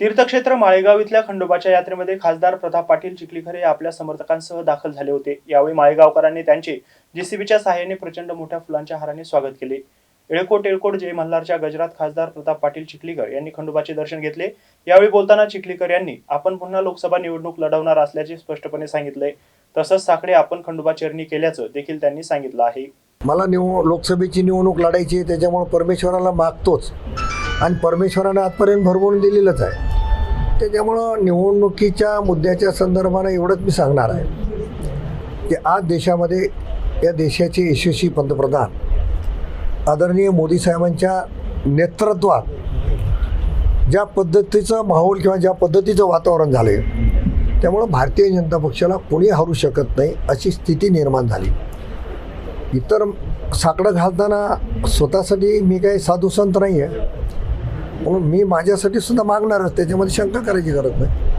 तीर्थक्षेत्र माळेगाव इथल्या खंडोबाच्या यात्रेमध्ये खासदार प्रताप पाटील चिखलीकर हे आपल्या समर्थकांसह दाखल झाले होते. यावेळी माळेगावकरांनी त्यांचे जेसीबीच्या सहाय्याने प्रचंड मोठ्या फुलांच्या हाराने स्वागत केले. एळकोट एळकोट जय मल्हारच्या गजरात खासदार प्रताप पाटील चिखलीकर यांनी खंडोबाचे दर्शन घेतले. यावेळी बोलताना चिखलीकर यांनी आपण पुन्हा लोकसभा निवडणूक लढवणार असल्याचे स्पष्टपणे सांगितले तसंच साकडे आपण खंडोबा चरणी केल्याचं देखील त्यांनी सांगितलं आहे. मला निव लोकसभेची निवडणूक लढायची त्याच्यामुळे परमेश्वराला मागतोच. आणि परमेश्वरानं आजपर्यंत भरभरून दिलेलंच आहे. त्याच्यामुळं निवडणुकीच्या मुद्द्याच्या संदर्भानं एवढंच मी सांगणार आहे की आज देशामध्ये या देशाचे यशस्वी पंतप्रधान आदरणीय मोदी साहेबांच्या नेतृत्वात ज्या पद्धतीचं माहोल किंवा ज्या पद्धतीचं वातावरण झालं आहे त्यामुळं भारतीय जनता पक्षाला कोणी हरू शकत नाही अशी स्थिती निर्माण झाली. इतर साकडं घालताना स्वतःसाठी मी काही साधू संत नाही आहे म्हणून मी माझ्यासाठी सुद्धा मागणारच त्याच्यामध्ये शंका करायची गरज नाही.